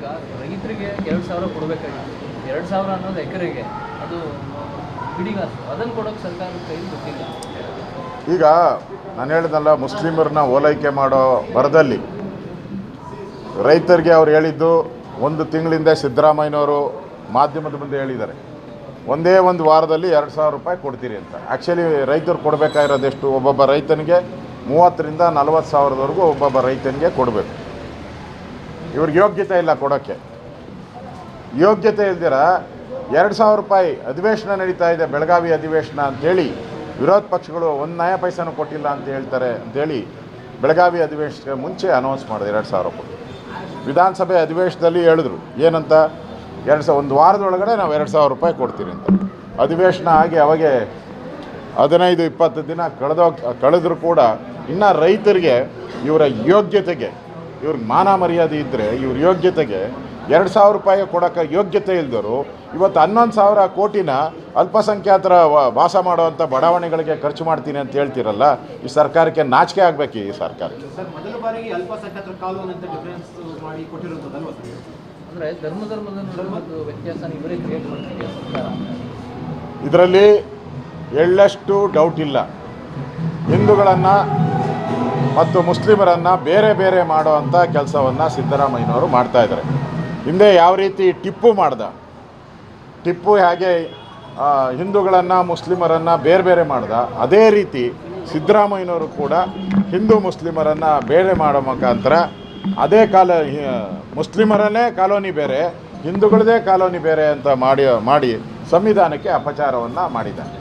ಈಗ ರೈತರಿಗೆ ಎರಡು ಸಾವಿರ ಕೊಡಬೇಕಾಗಿತ್ತು. ಎರಡು ಸಾವಿರ ಅನ್ನೋದು ಎಕರೆಗೆ. ಅದು ಬಿಡಿಗಾಸು. ಅದನ್ನು ಕೊಡೋಕೆ ಸರ್ಕಾರ ಕೈಯಲ್ಲಿ ಗೊತ್ತಿಲ್ಲ. ಈಗ ನಾನು ಹೇಳಿದ್ನಲ್ಲ, ಮುಸ್ಲಿಮರನ್ನ ಓಲೈಕೆ ಮಾಡೋ ಬರದಲ್ಲಿ ರೈತರಿಗೆ ಅವ್ರು ಹೇಳಿದ್ದು, ಒಂದು ತಿಂಗಳಿಂದ ಸಿದ್ದರಾಮಯ್ಯನವರು ಮಾಧ್ಯಮದ ಮುಂದೆ ಹೇಳಿದ್ದಾರೆ. ಒಂದೇ ಒಂದು ವಾರದಲ್ಲಿ ಎರಡು ಸಾವಿರ ರೂಪಾಯಿ ಕೊಡ್ತೀರಿ ಅಂತ. ಆ್ಯಕ್ಚುಲಿ ರೈತರು ಕೊಡಬೇಕಾಗಿರೋದೆಷ್ಟು? ಒಬ್ಬೊಬ್ಬ ರೈತನಿಗೆ ಮೂವತ್ತರಿಂದ ನಲವತ್ತು ಸಾವಿರದವರೆಗೂ ಒಬ್ಬೊಬ್ಬ ರೈತನಿಗೆ ಕೊಡಬೇಕು. ಇವ್ರಿಗೆ ಯೋಗ್ಯತೆ ಇಲ್ಲ ಕೊಡೋಕ್ಕೆ. ಯೋಗ್ಯತೆ ಇಲ್ದಿರ ಎರಡು ಸಾವಿರ ರೂಪಾಯಿ ಅಧಿವೇಶನ ನಡೀತಾ ಇದೆ, ಬೆಳಗಾವಿ ಅಧಿವೇಶನ ಅಂತೇಳಿ. ವಿರೋಧ ಪಕ್ಷಗಳು ಒಂದು ನಯ ಪೈಸನೂ ಕೊಟ್ಟಿಲ್ಲ ಅಂತ ಹೇಳ್ತಾರೆ ಅಂತೇಳಿ ಬೆಳಗಾವಿ ಅಧಿವೇಶನಕ್ಕೆ ಮುಂಚೆ ಅನೌನ್ಸ್ ಮಾಡಿದೆ ಎರಡು ಸಾವಿರ ರೂಪಾಯಿ. ವಿಧಾನಸಭೆ ಅಧಿವೇಶನದಲ್ಲಿ ಹೇಳಿದ್ರು, ಏನಂತ? ಎರಡು ಸಾವಿರ ಒಂದು ವಾರದೊಳಗಡೆ ನಾವು ಎರಡು ಸಾವಿರ ರೂಪಾಯಿ ಕೊಡ್ತೀರಿ ಅಂತ. ಅಧಿವೇಶನ ಆಗಿ ಅವಾಗೆ ಹದಿನೈದು, ಇಪ್ಪತ್ತು ದಿನ ಕಳೆದೋಗ ಕಳೆದ್ರೂ ಕೂಡ ಇನ್ನು ರೈತರಿಗೆ ಇವರ ಯೋಗ್ಯತೆಗೆ ಇವ್ರಿಗೆ ಮಾನ ಮರ್ಯಾದೆ ಇದ್ದರೆ ಇವ್ರ ಯೋಗ್ಯತೆಗೆ ಎರಡು ಸಾವಿರ ರೂಪಾಯಿ ಕೊಡೋಕ್ಕೆ ಯೋಗ್ಯತೆ ಇಲ್ದರು ಇವತ್ತು ಹನ್ನೊಂದು ಸಾವಿರ ಕೋಟಿನ ಅಲ್ಪಸಂಖ್ಯಾತರ ವ- ವಾಸ ಮಾಡುವಂಥ ಬಡಾವಣೆಗಳಿಗೆ ಖರ್ಚು ಮಾಡ್ತೀನಿ ಅಂತ ಹೇಳ್ತೀರಲ್ಲ ಈ ಸರ್ಕಾರಕ್ಕೆ ನಾಚಿಕೆ ಆಗಬೇಕು ಈ ಸರ್ಕಾರಕ್ಕೆ? ಸರ್ ಮೊದಲ ಬಾರಿಗೆ ಅಲ್ಪಸಂಖ್ಯಾತರ ಕಾನೂನು ಡಿಫರೆನ್ಸ್ ಮಾಡಿ ಕೊಟ್ಟಿರೋದಲ್ವಾ ಸರ್? ಅಂದರೆ ಧರ್ಮ ಧರ್ಮದ ನಡುವೆ ಒಂದು ವ್ಯತ್ಯಾಸನ ಇವರೇ ಕ್ರಿಯೇಟ್ ಮಾಡ್ತಿದೆ ಸರ್ಕಾರ. ಇದರಲ್ಲಿ ಎಳ್ಳಷ್ಟು ಡೌಟ್ ಇಲ್ಲ. ಹಿಂದೂಗಳನ್ನು ಮತ್ತು ಮುಸ್ಲಿಮರನ್ನು ಬೇರೆ ಬೇರೆ ಮಾಡುವಂಥ ಕೆಲಸವನ್ನು ಸಿದ್ದರಾಮಯ್ಯನವರು ಮಾಡ್ತಾ ಇದ್ದಾರೆ. ಹಿಂದೆ ಯಾವ ರೀತಿ ಟಿಪ್ಪು ಮಾಡ್ದ? ಟಿಪ್ಪು ಹೇಗೆ ಹಿಂದೂಗಳನ್ನು, ಮುಸ್ಲಿಮರನ್ನು ಬೇರೆ ಬೇರೆ ಮಾಡ್ದ? ಅದೇ ರೀತಿ ಸಿದ್ದರಾಮಯ್ಯನವರು ಕೂಡ ಹಿಂದೂ ಮುಸ್ಲಿಮರನ್ನು ಬೇರೆ ಮಾಡೋ ಮುಖಾಂತರ ಅದೇ ಕಾಲ ಮುಸ್ಲಿಮರನ್ನೇ ಕಾಲೋನಿ ಬೇರೆ, ಹಿಂದೂಗಳದೇ ಕಾಲೋನಿ ಬೇರೆ ಅಂತ ಮಾಡಿ ಮಾಡಿ ಸಂವಿಧಾನಕ್ಕೆ ಅಪಚಾರವನ್ನು ಮಾಡಿದ್ದಾರೆ.